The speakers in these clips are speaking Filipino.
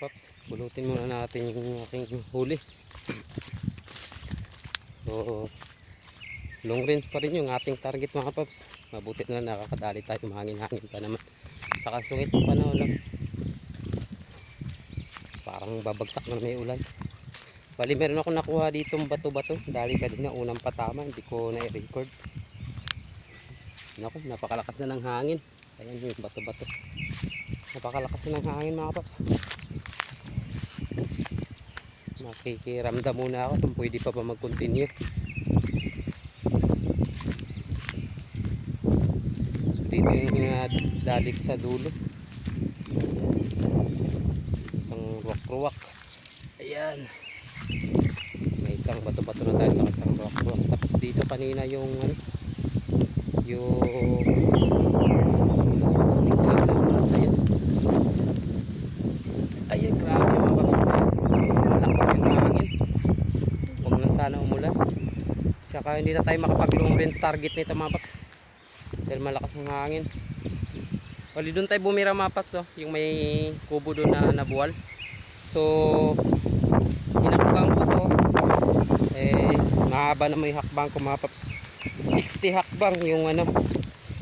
paps, pulutin muna natin yung aking huli. So, long range pa rin yung ating target mga paps. Mabuti na nakakadali tayo, mahangin-hangin pa naman. Saka sungit yung panahon lang. Parang babagsak na may ulan. Bali, meron ako nakuha dito bato-bato. Dali kanina, unang patama. Hindi ko na-record. Naku, napakalakas na ng hangin. Ayan yung bato-bato. Napakalakas na ng hangin mga paps. Makikiramdam muna ako kung pwede pa ba mag-continue. So dito yung uh, dali ko sa dulo. Isang ruwak-ruwak. Ayan. May isang bato-bato na tayo sa isang ruwak-ruwak. Tapos dito kanina yung ano, yung Ayan. Ayan, grabe mga paps. Malakas yung hangin. Huwag lang sana umulan. Tsaka hindi na tayo makapag long range target nito mga paps. Dahil malakas ang hangin. Wali doon tayo bumira mga paps oh. Yung may kubo doon na nabuwal. So, hinakbang ko to. Eh, mahaba na may hakbang ko mga paps. 60 hakbang yung ano.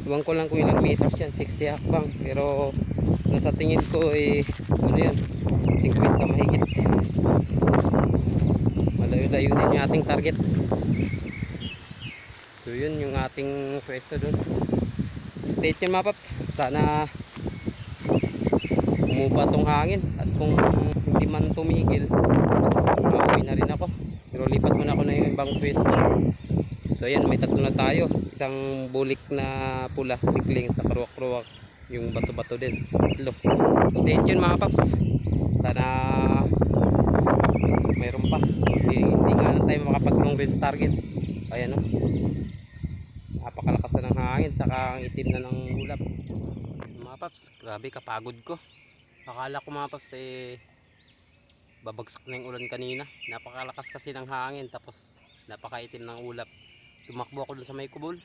Iwan ko lang kung ilang meters yan. 60 hakbang. Pero, nasa tingin ko eh, ano yan, 50 mahigit. Malayo-layo din yung ating target. So yun yung ating pwesto doon. Stay tuned mga paps. Sana umupa tong hangin. At kung hindi man tumigil, pauwi na rin ako. Pero lipat muna ako na yung ibang pwesto. So ayan, may tatlo na tayo. Isang bulik na pula, pikling sa karuwak-ruwak. Yung bato-bato din. Tatlo. Stay tuned mga paps. Sana mayroon pa. Hindi, hindi nga lang tayo makapag long range target. Ayan o. Na ng hangin. Saka ang itim na ng ulap. Mga paps, grabe kapagod ko. Akala ko mga paps eh babagsak na yung ulan kanina. Napakalakas kasi ng hangin. Tapos napakaitim ng ulap. Tumakbo ako dun sa may kubol.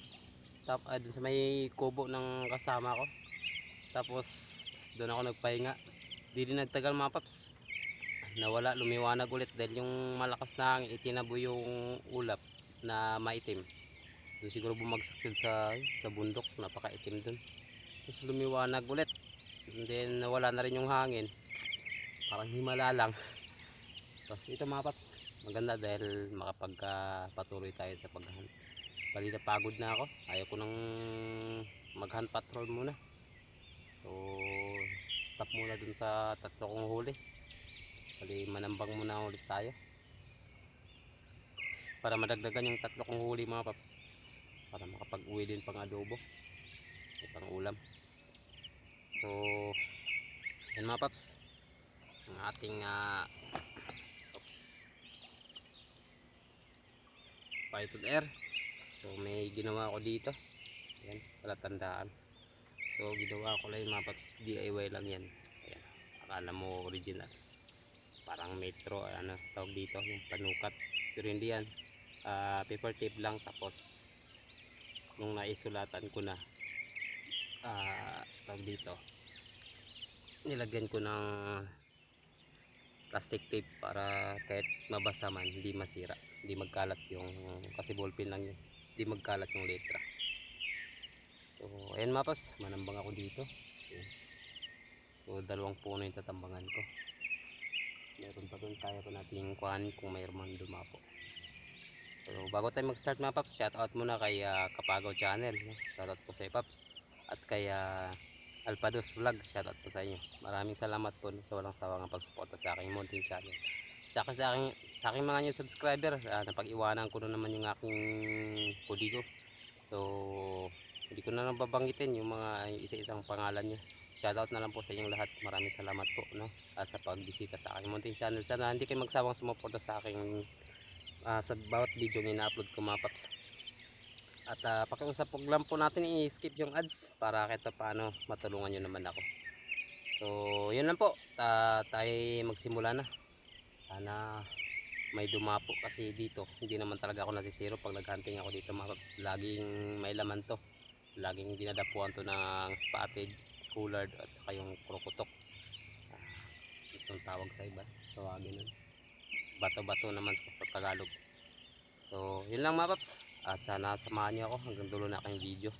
Tap, ah, dun sa may kubo ng kasama ko. Tapos doon ako nagpahinga. Di rin nagtagal mga paps. Nawala, lumiwanag ulit dahil yung malakas na hangin itinabo yung ulap na maitim. Doon siguro bumagsak yun sa, sa bundok, napakaitim doon. Tapos lumiwanag ulit. And then nawala na rin yung hangin. Parang himala lang. So ito mga paps, maganda dahil makapagpatuloy tayo sa paghahunt. Bali na pagod na ako. Ayaw ko nang maghunt patrol muna. So, stop muna dun sa tatlo kong huli. Bali, manambang muna ulit tayo. Para madagdagan yung tatlo kong huli mga paps. Para makapag-uwi din pang adobo. O pang ulam. So, yan mga paps. Ang ating uh, oops, Python Air. So, may ginawa ko dito. Yan, palatandaan. So ginawa ko lang mga paps DIY lang yan. Ayan. Akala mo original. Parang metro ano tawag dito yung panukat. Pero hindi yan. Ah, paper tape lang tapos nung naisulatan ko na ah tawag dito nilagyan ko ng plastic tape para kahit mabasa man hindi masira hindi magkalat yung kasi ballpen lang yun hindi magkalat yung letra So, ayan mga paps, manambang ako dito. So, dalawang puno yung tatambangan ko. Meron pa doon kaya pa nating kuhan kung mayroon man dumapo. So, bago tayo mag-start mga paps, shoutout muna kay uh, Kapagaw Channel. Shoutout po sa paps. At kay uh, Alpados Vlog, shoutout po sa inyo. Maraming salamat po sa walang sawang pagsuporta sa aking mountain channel. Sa akin, sa aking, sa aking mga new subscriber, uh, napag-iwanan ko na naman yung aking pudi ko. So, hindi ko na lang babanggitin yung mga isa-isang pangalan nyo shoutout na lang po sa inyong lahat maraming salamat po no ah, sa pagbisita sa aking mountain channel sana hindi kayo magsawang sumuporta sa aking ah, sa bawat video na ina-upload ko mga paps. At uh, pakiusap po lang po natin i-skip yung ads para kahit pa paano matulungan nyo naman ako. So yun lang po. Ta tayo magsimula na. Sana may dumapo kasi dito. Hindi naman talaga ako nasisiro pag naghunting ako dito mga paps. Laging may laman to. Laging dinadapuan to ng spotted coolard at saka yung krokotok. Ah, ito batong tawag sa iba. Tawagin nun. Bato-bato naman sa, Tagalog. So, yun lang mga paps. At sana samahan niyo ako hanggang dulo na aking video.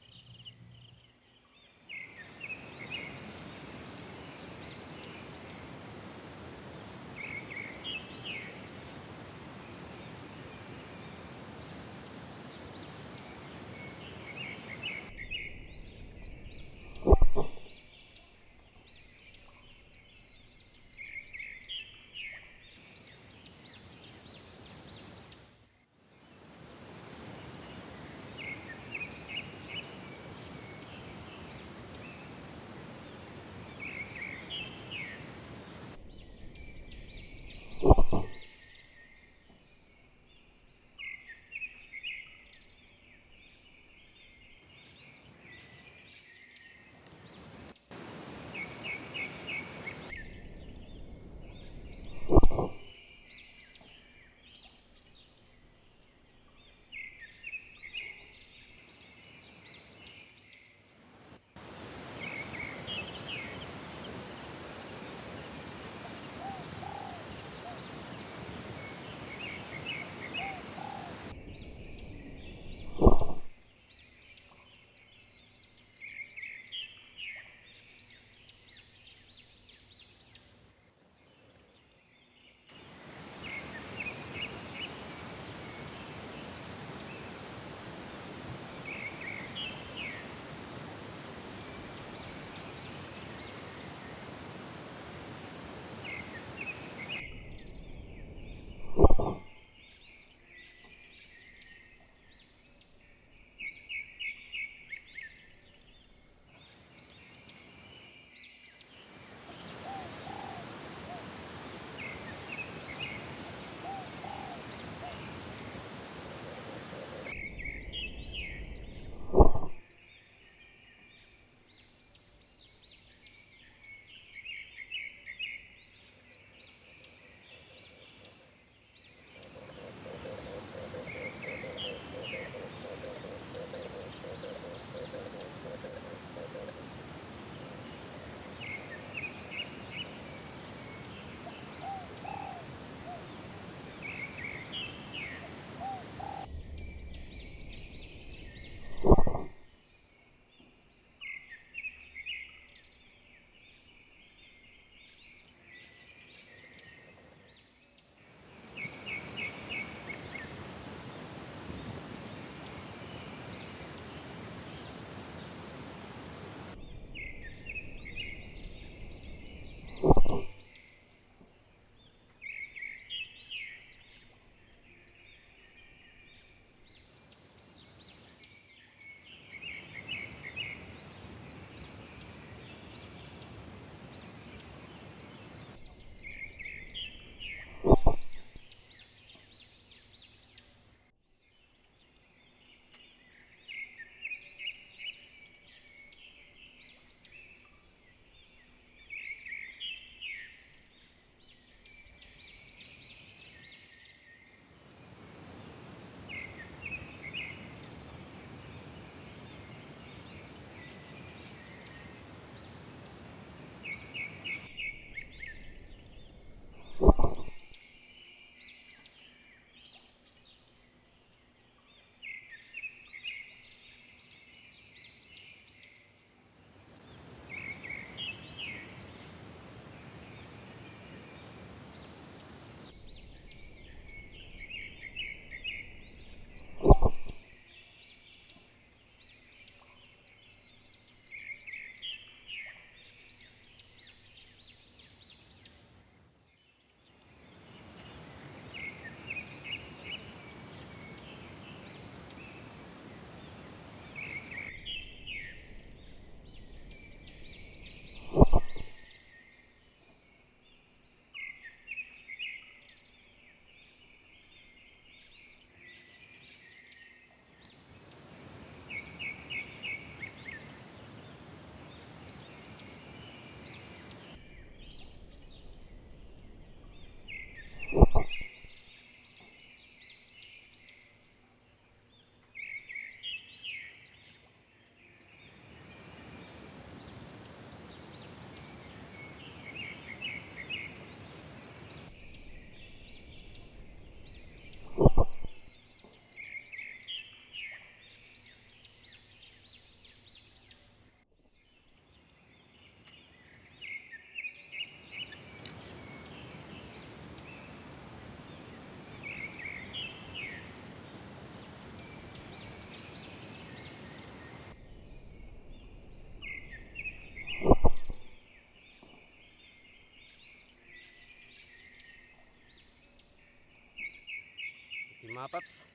Mga paps.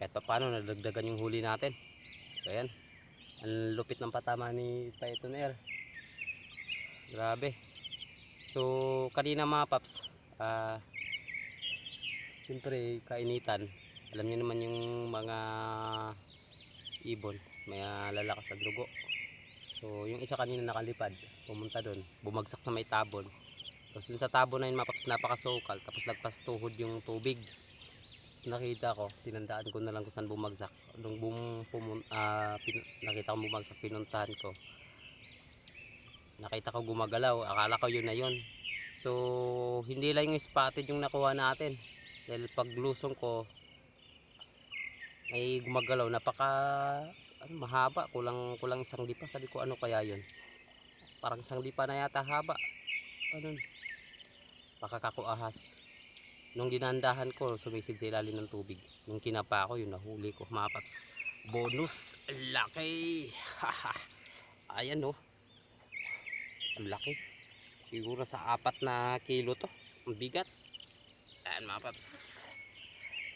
Kahit pa paano nadagdagan yung huli natin. So ayan. Ang lupit ng patama ni Python Air. Grabe. So kanina mga paps. Ah Siyempre kainitan. Alam niyo naman yung mga ibon. May ah, lalakas sa dugo. So yung isa kanina nakalipad. Pumunta doon. Bumagsak sa may tabon. Tapos dun sa tabon na yun mga paps napakasukal. Tapos lagpas tuhod yung tubig nakita ko, tinandaan ko na lang kung saan bumagsak. Nung bum, pumun, ah, pin- nakita ko bumagsak, pinuntahan ko. Nakita ko gumagalaw, akala ko yun na yun. So, hindi lang yung spotted yung nakuha natin. Dahil pag lusong ko, ay gumagalaw. Napaka, ano, mahaba. Kulang, kulang isang lipa. Sabi ko, ano kaya yun? Parang isang lipa na yata haba. Ano? Pakakako ahas. Nung dinandahan ko, sumisid sa ilalim ng tubig. Nung kinapa ko, yun nahuli ko. Mga paps. Bonus. Laki. Ayan oh. Ang laki. Siguro sa apat na kilo to. Ang bigat. Ayan mga paps.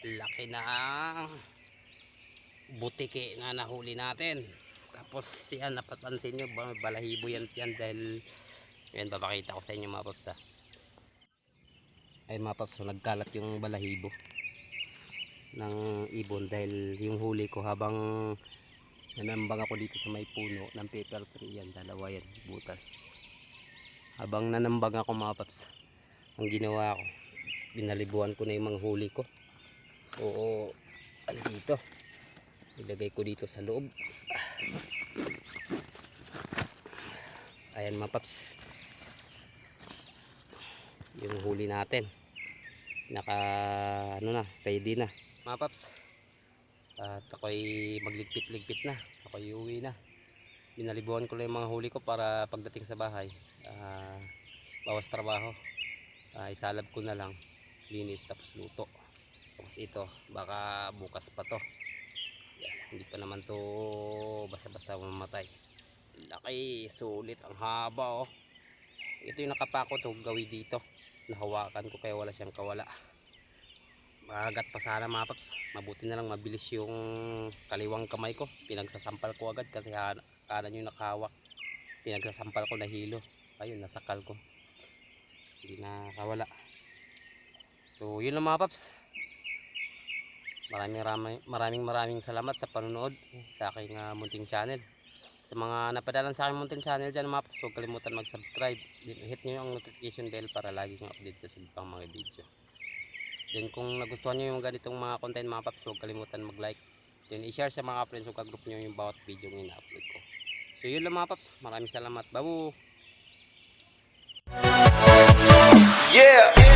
Laki na butike na nahuli natin. Tapos yan, napapansin nyo, ba- balahibo yan yan dahil yan, papakita ko sa inyo mga paps ha ay mga paps, so nagkalat yung balahibo ng ibon dahil yung huli ko habang nanambang ako dito sa may puno ng paper tree yan, dalawa yan, butas. Habang nanambang ako mga paps ang ginawa ko binalibuan ko na yung mga huli ko. So ano dito ilagay ko dito sa loob. Ayan mga paps yung huli natin naka ano na ready na. Mga paps at ako'y magligpit-ligpit na. Ako'y uwi na. Binalibuhan ko lang yung mga huli ko para pagdating sa bahay ah, bawas trabaho. Ah, isalab ko na lang. Linis tapos luto. Tapos ito baka bukas pa to. Yan, hindi pa naman to basta-basta mamatay. Laki sulit. Ang haba oh ito yung nakapako to gawi dito. Nahawakan ko kaya wala siyang kawala. Magat pa sana mga paps. Mabuti na lang mabilis yung kaliwang kamay ko. Pinagsasampal ko agad kasi kanan yung nakahawak pinagsasampal ko na hilo ayun nasakal ko. Hindi nakawala so yun lang mga paps. Maraming maraming maraming, salamat sa panonood sa aking ah, munting channel sa mga napadalan sa aking munting channel dyan mga paps huwag kalimutan mag subscribe hit nyo yung notification bell para lagi kang update sa subang mga video. Then kung nagustuhan nyo yung ganitong mga content mga paps kalimutan mag like then i-share sa mga friends o kagroup nyo yung bawat video yung ina-upload ko. So yun lang mga paps. Maraming salamat. Babu! Yeah.